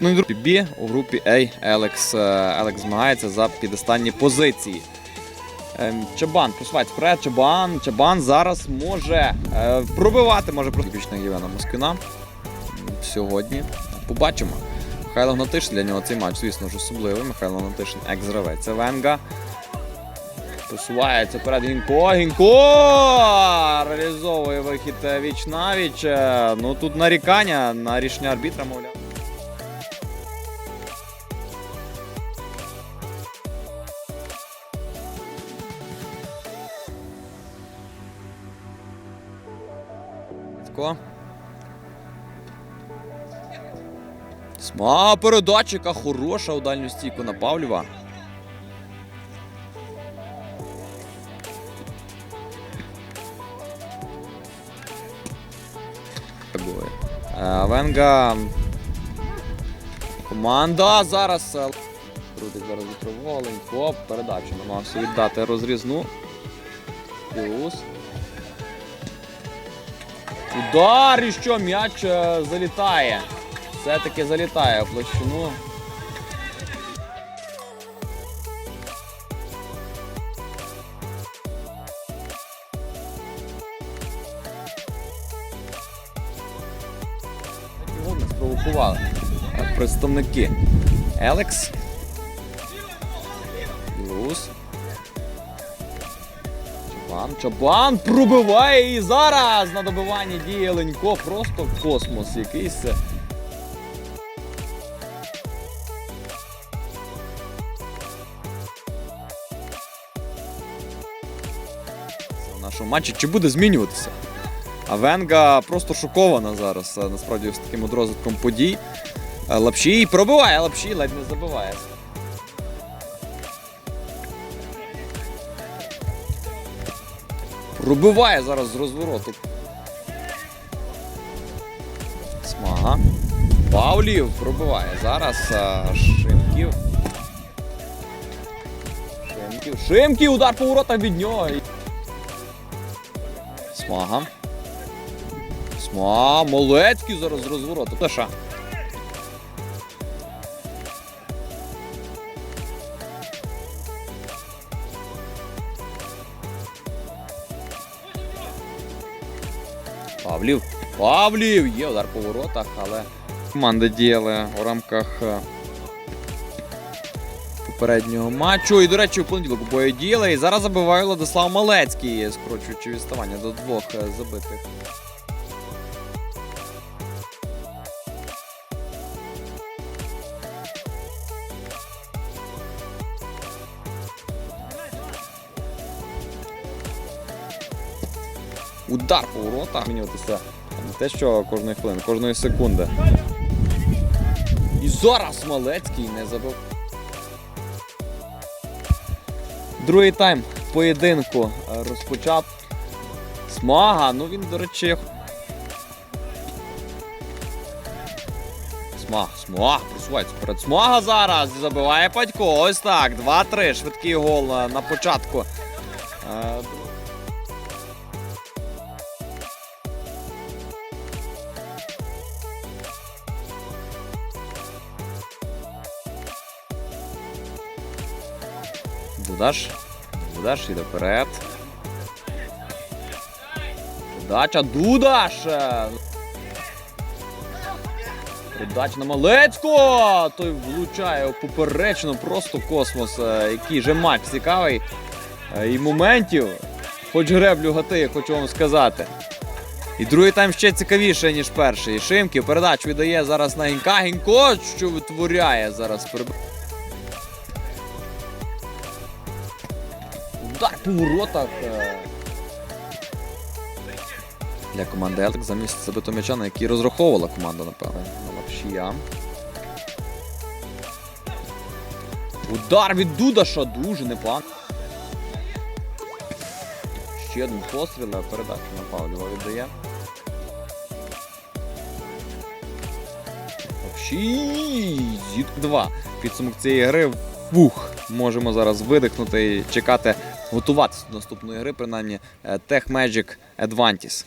Ну в групі Б, у групі А Елекс, е, Елекс змагається за підостанні позиції. Ем, Чабан просувається вперед. Чабан. Чабан зараз може е, пробивати, може просто бічна Євена Москвина. Сьогодні побачимо. Михайло Гнатишин для нього цей матч, звісно ж, особливий. Михайло Гнатишин екс-гравець Венга. Посувається перед Гінко. Гінко! Реалізовує вихід е, віч. Е, Ну тут нарікання на рішення арбітра, мовляв. Тако. Сма передачика хороша у дальню стійку на Павлєва. Е, Венга. Команда зараз. е, Крутить зараз вітрового, Ленько. Передачу намагався віддати розрізну. Плюс. Удар і що м'яч е, залітає. Все-таки залітає в площину. Представники. Елекс. Плюс. Чабан, Чабан пробиває і зараз на добиванні діє Ленько. Просто космос якийсь. В нашому матчі чи буде змінюватися? А Венга просто шокована зараз. Насправді з таким от розвитком подій. Е, Лапшій пробиває, Лапшій ледь не забиває. Пробиває зараз з розвороту. Смага. Павлів пробиває. Зараз Шимків. Шимків. Шимків, удар по воротах від нього. Смага. Смага. Молецький зараз з розвороту. Теша. Павлів. Павлів! Є удар по воротах, але команди діяли у рамках е, попереднього матчу. І, до речі, у понеділок обоє діяли. І зараз забиває Владислав Малецький, скорочуючи відставання до двох е, забитих. Удар по воротах. Змінюватися не те, що кожної хвилини, кожної секунди. І зараз Малецький не забив. Другий тайм поєдинку е, розпочав. Смага, ну він, до речі. Смага, смага, просувається вперед. Смага зараз забиває Падько. Ось так. 2-3. Швидкий гол е, на початку. Е, Дудаш. Іде вперед. Передача Дудаш! Передача на Малецького! Той влучає поперечно, просто космос. Е, Який же матч цікавий. Е, І моментів. Хоч греблю гати, хочу вам сказати. І другий тайм ще цікавіше, ніж перший. Шимків передачу віддає зараз на Гінька. Гінько, що витворяє зараз. Удар по воротах. е. Для команди Елтик замість забитого м'яча, на який розраховувала команда, напевно. На Лапшія. Удар від Дудаша дуже непогано. Ще один постріл, а передачу на Павлєва віддає. Лапшій! Зітк 2. Підсумок цієї гри. Фух, можемо зараз видихнути і чекати, готуватися до наступної гри, принаймні е, Tech Magic Advantis.